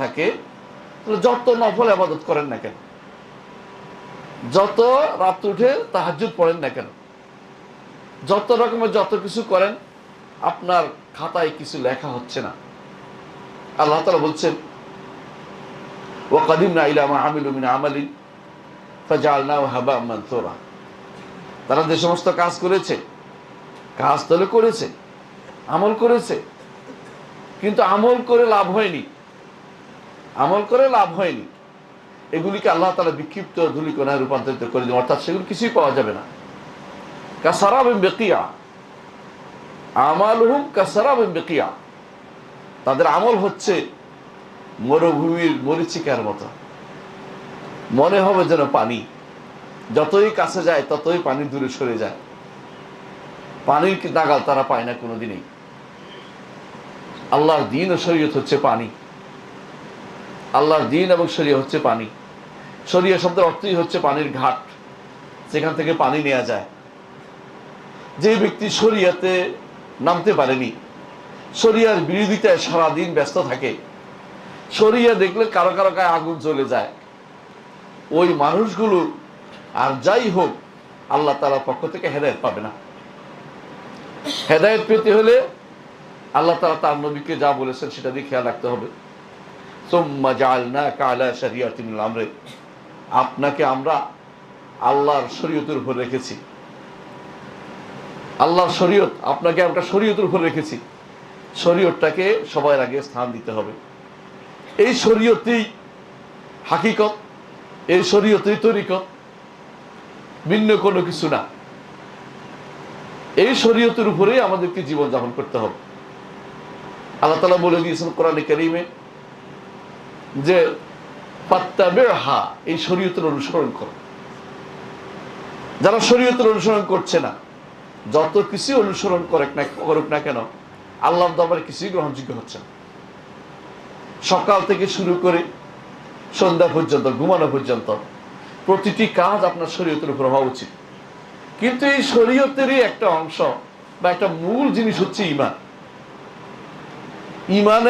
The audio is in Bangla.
থাকে যত নফল আবাদত করেন না কেন? যত রাত উঠে তাহাজুদ পড়েন না কেন? যত রকমের যত কিছু করেন, আপনার খাতায় কিছু লেখা হচ্ছে না। আল্লাহ তালা বলছেন ও কাদিম না ইলামা আমিল মিন আমালি ফাজাল না হাবা মানসোরা। তারা যে সমস্ত কাজ করেছে, কাজ তাহলে করেছে, আমল করেছে, কিন্তু আমল করে লাভ হয়নি। আমল করে লাভ হয়নি। এগুলিকে আল্লাহ তালা বিক্ষিপ্ত ধুলিকোনায় রূপান্তরিত করে দেন অর্থাৎ সেগুলো কিছুই পাওয়া যাবে না। কাসারাব বেকিয়া। আমাল হুম কাসারাব বেকিয়া। তাদের আমল হচ্ছে মরুভূমির মরিচিকার মতো। মনে হবে যেন পানি। যতই কাছে যায়, ততই পানি দূরে সরে যায়। পানির নাগাল তারা পায় না কোনোদিনই। আল্লাহর দিন ও শরীয়ত হচ্ছে পানি। আল্লাহর দিন এবং শরীয় হচ্ছে পানি। শরীয় শব্দের অর্থই হচ্ছে পানির ঘাট সেখান থেকে পানি নেওয়া যায়। যে ব্যক্তি শরিয়াতে নামতে পারেনি, শরিয়ার বিরোধিতায় সারাদিন ব্যস্ত থাকে, শরিয়া দেখলে কারও কারও গায়ে আগুন চলে যায়। ওই মানুষগুলো আর যাই হোক, আল্লাহ তালার পক্ষ থেকে হেদায়ত পাবে না। হেদায়ত পেতে হলে আল্লাহ তালা তার নবীকে যা বলেছেন সেটা দিয়ে খেয়াল রাখতে হবে। আপনাকে আমরা আল্লাহর শরীয়তের উপর রেখেছি। আল্লাহর শরীয়ত, আপনাকে আমরা শরীয়তের উপর রেখেছি। শরীয়তটাকে সবার আগে স্থান দিতে হবে। এই শরীয়তেই হাকিকত, এই শরীয়তেই তরিকত, ভিন্ন কোনো কিছু না। এই শরীয়তের উপরেই আমাদেরকে জীবনযাপন করতে হবে। আল্লাহ তালা বলে দিয়েছেন কোরআন করিমে যে পাত্তাবের হা এই শরীয়তের অনুসরণ করো। যারা শরীয়তের অনুসরণ করছে না, যত কিছু অনুসরণ করে করুক না কেন, আল্লাহর দরবারে কিছুই গ্রহণযোগ্য হচ্ছে না। সকাল থেকে শুরু করে সন্ধ্যা পর্যন্ত, ঘুমানো পর্যন্ত, প্রতিটি কাজ আপনার শরীয়তের উপর হওয়া উচিত। কিন্তু এই শরীয়তেরই একটা অংশ বা একটা মূল জিনিস হচ্ছে ইমান। ইমানের